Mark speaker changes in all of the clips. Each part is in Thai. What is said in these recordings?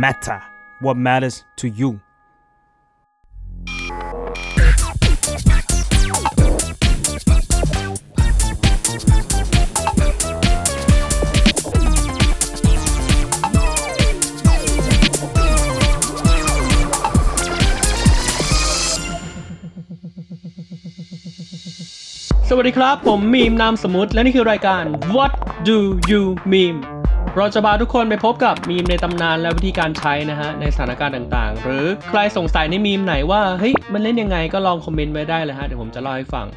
Speaker 1: matter what matters to you
Speaker 2: สวัสดีครับ ผมมีมนามสมมุติ และนี่คือรายการ What Do You Meme เราจะพาทุกคนไปพบกับมีมในตำนานและวิธีการใช้นะฮะในสถานการณ์ต่างๆ หรือใครสงสัยในมีมไหนว่าเฮ้ยมันเล่นยังไงก็ลองคอมเมนต์ไว้ได้เลยฮะเดี๋ยวผมจะเล่าให้ฟัง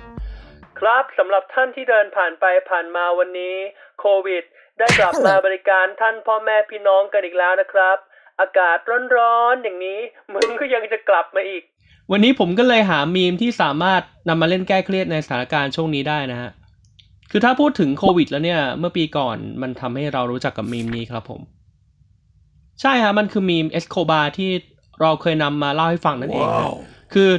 Speaker 2: ครับสำหรับท่านที่เดินผ่านไปผ่านมาวันนี้โควิด ได้กลับมาบริการท่านพ่อแม่พี่น้องกันอีกแล้วนะครับ อากาศร้อนๆอย่างนี้มึงก็ยังจะกลับมาอีก วันนี้ผมก็เลยหามีมที่สามารถนำมาเล่นแก้เครียดในสถานการณ์ช่วงนี้ได้นะฮะ คือถ้าพูดถึงโควิดแล้วเนี่ย เมื่อปีก่อนมันทำให้เรารู้จักกับมีมนี้ครับผม ใช่ฮะมันคือมีมเอสโคบาที่เราเคยนำมาเล่าให้ฟังนั่นเองฮะคือ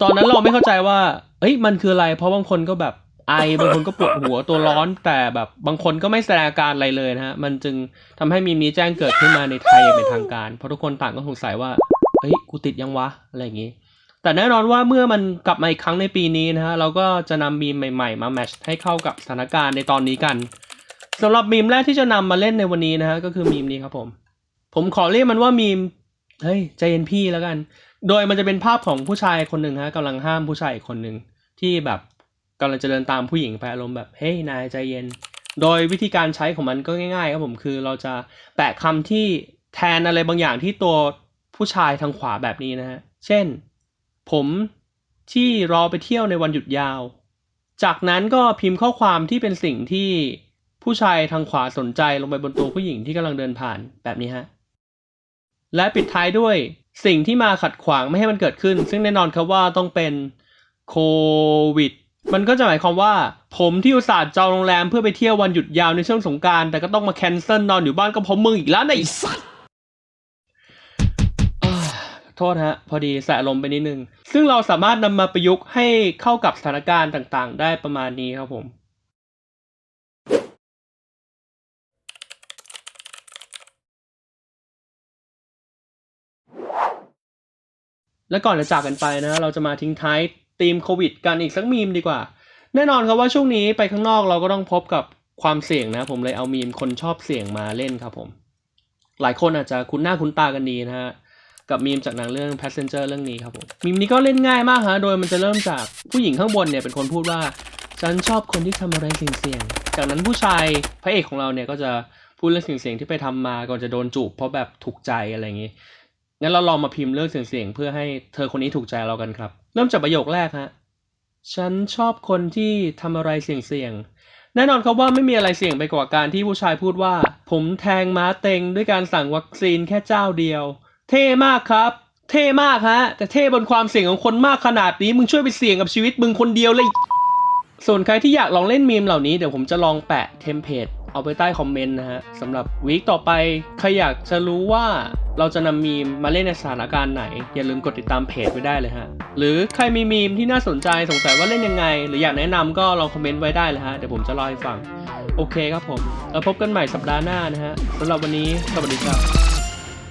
Speaker 2: ตอนนั้นเราไม่เข้าใจว่า เอ้ยมันคืออะไร เพราะบางคนก็แบบไอบางคนก็ปวดหัวตัวร้อนแต่แบบบางคนก็ไม่แสดงอาการอะไรเลยนะฮะ มันจึงทำให้มีมนี้แจ้งเกิดขึ้นมาในไทยอย่างเป็นทางการ เพราะทุกคนต่างก็สงสัยว่าเอ้ย กูติดยังวะ อะไรอย่างงี้ แต่แน่นอนว่าเมื่อมันกลับมาอีกครั้งในปีนี้นะฮะเราก็จะนำมีมใหม่ๆ มาแมชให้เข้ากับสถานการณ์ในตอนนี้กันสำหรับมีมแรกที่จะนำมาเล่นในวันนี้นะฮะก็คือมีมนี้ครับผม ผมขอเรียกมันว่ามีมเฮ้ยใจเย็นพี่แล้วกัน โดยมันจะเป็นภาพของผู้ชายคนหนึ่งฮะกำลังห้ามผู้ชายอีกคนหนึ่งที่แบบกำลังจะเดินตามผู้หญิงไปอารมณ์แบบเฮ้ยนายใจเย็น โดยวิธีการใช้ของมันก็ง่าย ๆ ครับผมคือเราจะแปะคำที่แทนอะไรบางอย่างที่ตัวผู้ชายทางขวาแบบนี้นะฮะเช่น ผมที่รอไปเที่ยวในวันหยุดยาว จากนั้นก็พิมพ์ข้อความที่เป็นสิ่งที่ผู้ชายทางขวาสนใจลงไปบนตัวผู้หญิงที่กำลังเดินผ่านแบบนี้ฮะ และปิดท้ายด้วยสิ่งที่มาขัดขวางไม่ให้มันเกิดขึ้น ซึ่งแน่นอนครับว่าต้องเป็นโควิดมันก็จะหมายความว่า ผมที่อุตส่าห์จองโรงแรมเพื่อไปเที่ยววันหยุดยาวในช่วงสงการแต่ก็ต้องมาแคนเซิลนอนอยู่บ้านก็เพราะมึงอีกแล้วนะไอ้สัส โทษฮะ พอดีแสะลมณ์ไปนิดนึง ซึ่งเราสามารถนำมาประยุกต์ให้เข้ากับสถานการณ์ต่างๆ ได้ประมาณนี้ครับผมและก่อนจะจากกันไปนะ เราจะมาทิ้งท้ายธีมโควิดกันอีกสักมีมดีกว่า แน่นอนครับว่าช่วงนี้ไปข้างนอกเราก็ต้องพบกับความเสี่ยงนะ ผมเลยเอามีมคนชอบเสี่ยงมาเล่นครับผม หลายคนอาจจะคุ้นหน้าคุ้นตากันดีนะฮะ กับมีมจากหนังเรื่อง Passenger เรื่องนี้ครับผมมีมนี้ก็เล่นง่ายมากฮะโดยมันจะเริ่มจากผู้หญิงข้างบนเนี่ยเป็นคนพูดว่าฉันชอบคนที่ทำอะไรเสี่ยงๆจากนั้นผู้ชายพระเอกของเราเนี่ยก็จะพูดเรื่องเสี่ยงๆที่ไปทำมาก่อนจะโดนจูบเพราะแบบถูกใจอะไรอย่างงี้งั้นเราลองมาพิมพ์เรื่องเสี่ยงๆเพื่อให้เธอคนนี้ถูกใจเรากันครับ เริ่มจากประโยคแรกฮะฉันชอบคนที่ทำอะไรเสี่ยงๆแน่นอนครับว่าไม่มีอะไรเสี่ยงไปกว่าการที่ผู้ชายพูดว่า ผมแทงม้าเต็งด้วยการสั่งวัคซีนแค่เจ้าเดียว เท่มากครับ เท่มากฮะ แต่เท่บนความเสี่ยงของคนมากขนาดนี้ มึงช่วยไปเสี่ยงกับชีวิตมึงคนเดียวเลย ส่วนใครที่อยากลองเล่นมีมเหล่านี้เดี๋ยวผมจะลองแปะเทมเพลตเอาไปใต้คอมเมนต์นะฮะสำหรับวีคต่อไป ใครอยากจะรู้ว่าเราจะนำมีมมาเล่นในสถานการณ์ไหน อย่าลืมกดติดตามเพจไว้ได้เลยฮะ หรือใครมีมีมที่น่าสนใจสงสัยว่าเล่นยังไง หรืออยากแนะนำก็ลองคอมเมนต์ไว้ได้เลยฮะ เดี๋ยวผมจะเล่าให้ฟัง โอเคครับผม แล้วพบกันใหม่สัปดาห์หน้านะฮะสำหรับวันนี้สวัสดีครับ